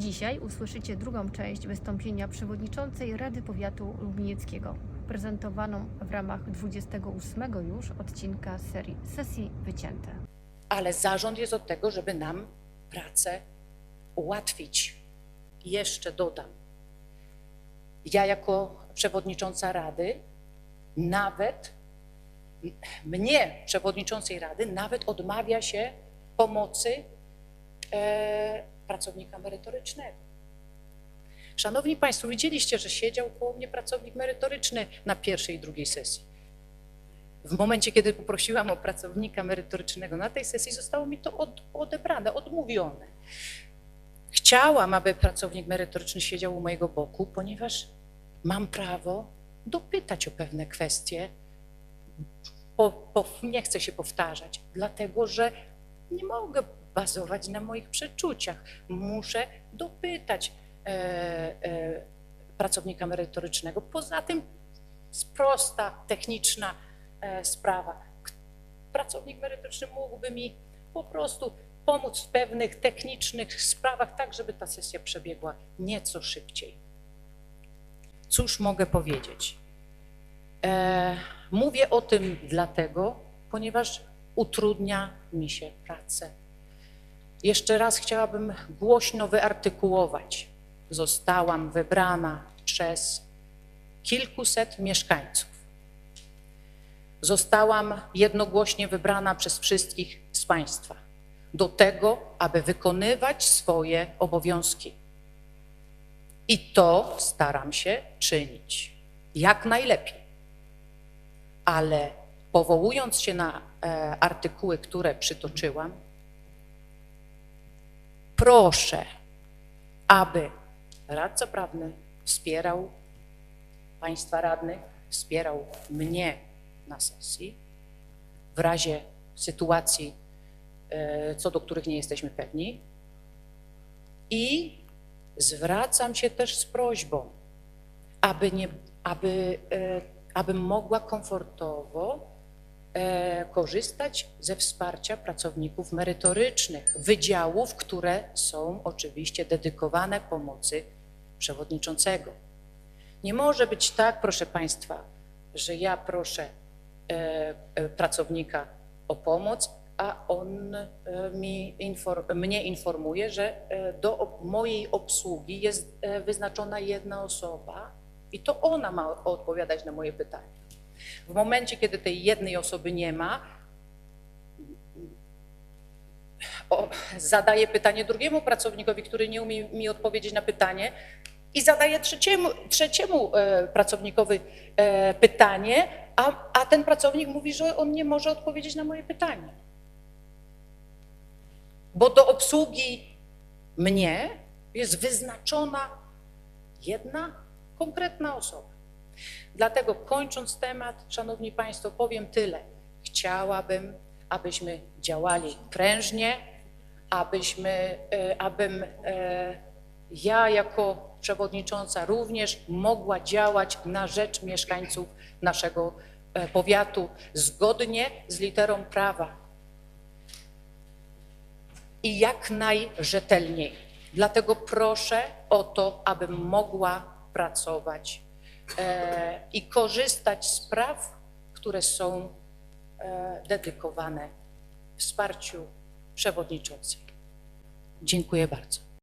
Dzisiaj usłyszycie drugą część wystąpienia przewodniczącej Rady Powiatu Lublinieckiego, prezentowaną w ramach 28 już odcinka serii Sesji Wycięte. ale zarząd jest od tego, żeby nam pracę ułatwić. Jeszcze dodam, ja jako przewodnicząca Rady, nawet mnie, przewodniczącej Rady, nawet odmawia się pomocy e, pracownika merytorycznego. Szanowni Państwo, widzieliście, że siedział koło mnie pracownik merytoryczny na pierwszej i drugiej sesji. W momencie, kiedy poprosiłam o pracownika merytorycznego na tej sesji, zostało mi to od, odebrane, odmówione. Chciałam, aby pracownik merytoryczny siedział u mojego boku, ponieważ mam prawo dopytać o pewne kwestie. Po, po, nie chcę się powtarzać, dlatego że nie mogę bazować na moich przeczuciach. Muszę dopytać e, e, pracownika merytorycznego. Poza tym prosta, techniczna e, sprawa. Pracownik merytoryczny mógłby mi po prostu pomóc w pewnych technicznych sprawach, tak żeby ta sesja przebiegła nieco szybciej. Cóż mogę powiedzieć? E, mówię o tym dlatego, ponieważ utrudnia mi się pracę. Jeszcze raz chciałabym głośno wyartykułować. Zostałam wybrana przez kilkuset mieszkańców. Zostałam jednogłośnie wybrana przez wszystkich z Państwa do tego, aby wykonywać swoje obowiązki. I to staram się czynić jak najlepiej. Ale powołując się na e, artykuły, które przytoczyłam, proszę, aby radca prawny wspierał Państwa radnych, wspierał mnie na sesji w razie sytuacji, e, co do których nie jesteśmy pewni. I zwracam się też z prośbą, aby, nie, aby, e, abym mogła komfortowo korzystać ze wsparcia pracowników merytorycznych, wydziałów, które są oczywiście dedykowane pomocy przewodniczącego. Nie może być tak, proszę Państwa, że ja proszę e, e, pracownika o pomoc, a on e, mi mnie informuje, że e, do mojej obsługi jest e, wyznaczona jedna osoba i to ona ma odpowiadać na moje pytania. W momencie, kiedy tej jednej osoby nie ma, o, zadaję pytanie drugiemu pracownikowi, który nie umie mi odpowiedzieć na pytanie, i zadaję trzeciemu, trzeciemu e, pracownikowi e, pytanie, a, a ten pracownik mówi, że on nie może odpowiedzieć na moje pytanie. Bo do obsługi mnie jest wyznaczona jedna konkretna osoba. Dlatego kończąc temat, Szanowni Państwo, powiem tyle. Chciałabym, abyśmy działali prężnie, abyśmy, e, abym e, ja jako przewodnicząca również mogła działać na rzecz mieszkańców naszego e, powiatu zgodnie z literą prawa i jak najrzetelniej. Dlatego proszę o to, abym mogła pracować e, i korzystać z praw, które są e, dedykowane wsparciu przewodniczącej. Dziękuję bardzo.